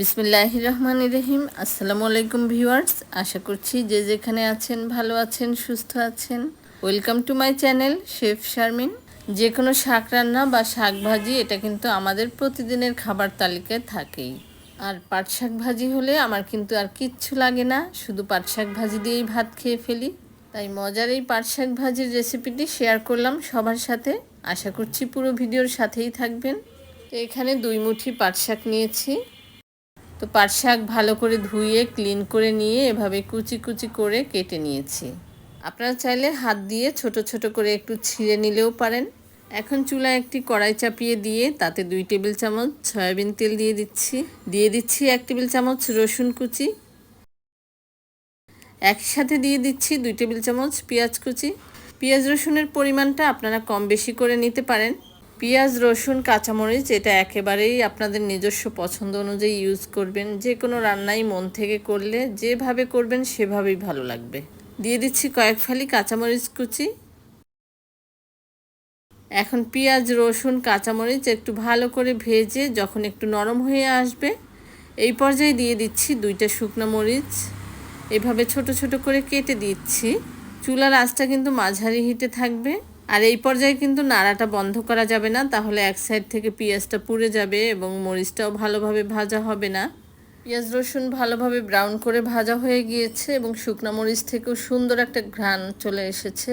বিসমিল্লাহ রহমান রহিম। আসসালামু আলাইকুম ভিউয়ার্স, আশা করছি যে যেখানে আছেন ভালো আছেন, সুস্থ আছেন। Welcome to my channel, chef Sharmin. যে কোনো শাক রান্না বা শাক ভাজি, এটা কিন্তু আমাদের প্রতিদিনের খাবার তালিকায় থাকেই। আর পাট শাক ভাজি হলে আমার কিন্তু আর কিচ্ছু লাগে না, শুধু পাট শাক ভাজি দিয়েই ভাত খেয়ে ফেলি। তাই মজার এই পাট শাক ভাজির রেসিপিটি শেয়ার করলাম সবার সাথে। আশা করছি পুরো ভিডিওর সাথেই থাকবেন। এখানে দুই মুঠি পাট শাক নিয়েছি। তো পাট শাক ভালো করে ধুয়ে ক্লিন করে নিয়ে এভাবে কুচি কুচি করে কেটে নিয়েছি। আপনারা চাইলে হাত দিয়ে ছোট ছোট করে একটু ছিঁড়ে নিলেও পারেন। এখন চুলায় একটি কড়াই চাপিয়ে দিয়ে তাতে দুই টেবিল চামচ সয়াবিন তেল দিয়ে দিচ্ছি। দিয়ে দিচ্ছি এক টেবিল চামচ রসুন কুচি। একসাথে দিয়ে দিচ্ছি দুই টেবিল চামচ পেঁয়াজ কুচি। পেঁয়াজ রসুনের পরিমাণটা আপনারা কম বেশি করে নিতে পারেন। পেঁয়াজ, রসুন, কাঁচামরিচ এটা একেবারেই আপনাদের নিজস্ব পছন্দ অনুযায়ী ইউজ করবেন। যে কোনো রান্নাই মন থেকে করলে যেভাবে করবেন সেভাবেই ভালো লাগবে। দিয়ে দিচ্ছি কয়েক ফালি কাঁচামরিচ কুচি। এখন পেঁয়াজ, রসুন, কাঁচামরিচ একটু ভালো করে ভেজে যখন একটু নরম হয়ে আসবে, এই পর্যায়ে দিয়ে দিচ্ছি দুইটা শুকনো মরিচ। এভাবে ছোট ছোট করে কেটে দিচ্ছি। চুলার আঁচটা কিন্তু মাঝারি হিটে থাকবে। আর এই পর্যায়ে কিন্তু নাড়াটা বন্ধ করা যাবে না, তাহলে এক সাইড থেকে পেঁয়াজটা পুড়ে যাবে এবং মরিচটাও ভালোভাবে ভাজা হবে না। পেঁয়াজ রসুন ভালোভাবে ব্রাউন করে ভাজা হয়ে গিয়েছে এবং শুকনো মরিচ থেকেও সুন্দর একটা ঘ্রাণ চলে এসেছে।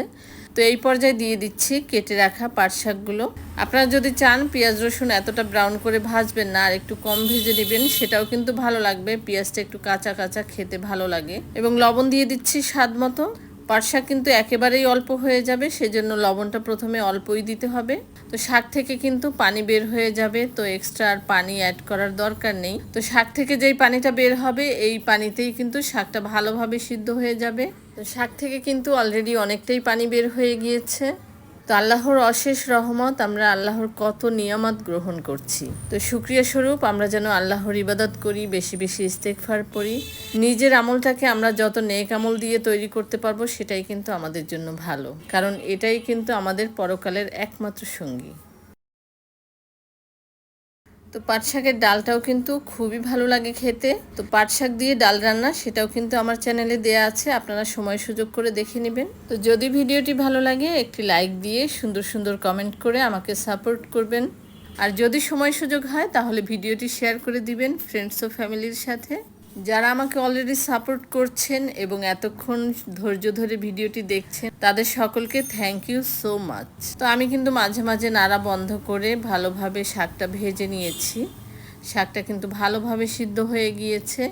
তো এই পর্যায়ে দিয়ে দিচ্ছি কেটে রাখা পাট শাকগুলো। আপনারা যদি চান পেঁয়াজ রসুন এতটা ব্রাউন করে ভাজবেন না আর একটু কম ভেজে নেবেন, সেটাও কিন্তু ভালো লাগবে। পেঁয়াজটা একটু কাঁচা কাঁচা খেতে ভালো লাগে। এবং লবণ দিয়ে দিচ্ছি স্বাদ মতো। পাট শাক কিন্তু একেবারেই অল্প হয়ে যাবে, সেজন্য লবণটা প্রথমে অল্পই দিতে হবে। তো শাক থেকে কিন্তু পানি বের হয়ে যাবে, তো এক্সট্রা আর পানি অ্যাড করার দরকার নেই। তো শাক থেকে যেই পানিটা বের হবে, এই পানিতেই কিন্তু শাকটা ভালোভাবে সিদ্ধ হয়ে যাবে। তো শাক থেকে কিন্তু অলরেডি অনেকটাই পানি বের হয়ে গিয়েছে। তো আল্লাহর অশেষ রহমত, আমরা আল্লাহর কত নিয়ামত গ্রহণ করছি। তো সুক্রিয়া স্বরূপ, আমরা যেন আল্লাহর ইবাদত করি, বেশি বেশি ইস্তেকফার পড়ি নিজের আমলটাকে আমরা যত নেক আমল দিয়ে তৈরি করতে পারব, সেটাই কিন্তু আমাদের জন্য ভালো। কারণ এটাই কিন্তু আমাদের পরকালের একমাত্র সঙ্গী। তো পাট শাকের ডালটাও কিন্তু খুবই ভালো লাগে খেতে। তো পাট শাক দিয়ে ডাল রান্না সেটাও কিন্তু আমার চ্যানেলে দেয়া আছে, আপনারা সময় সুযোগ করে দেখে নেবেন। তো যদি ভিডিওটি ভালো লাগে, একটি লাইক দিয়ে সুন্দর সুন্দর কমেন্ট করে আমাকে সাপোর্ট করবেন। আর যদি সময় সুযোগ হয়, তাহলে ভিডিওটি শেয়ার করে দিবেন ফ্রেন্ডস ও ফ্যামিলির সাথে। যারা আমাকে অলরেডি সাপোর্ট করছেন এবং এতক্ষণ ধৈর্য ধরে ভিডিওটি দেখছেন, তাদের সকলকে থ্যাংক ইউ সো মাচ তো আমি কিন্তু মাঝে মাঝে নাড়া বন্ধ করে ভালোভাবে শাকটা ভেজে নিয়েছি। শাকটা কিন্তু ভালোভাবে সিদ্ধ হয়ে গিয়েছে।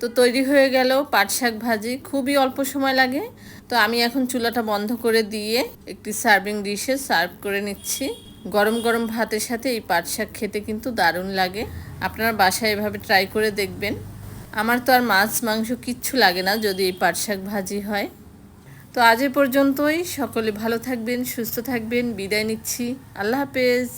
তো তৈরি হয়ে গেল পাট শাক ভাজি। খুবই অল্প সময় লাগে। তো আমি এখন চুলাটা বন্ধ করে দিয়ে একটি সার্ভিং ডিশে সার্ভ করে নিচ্ছি। গরম গরম ভাতের সাথে এই পাট শাক খেতে কিন্তু দারুণ লাগে। আপনারা বাসায় এভাবে ট্রাই করে দেখবেন। আমার তো আর মাছ, মাংস কিচ্ছু লাগে না যদি এই পাট শাক ভাজি হয়। তো আজ পর্যন্তই। সকলে ভালো থাকবেন, সুস্থ থাকবেন। বিদায় নিচ্ছি। আল্লাহ হাফেজ।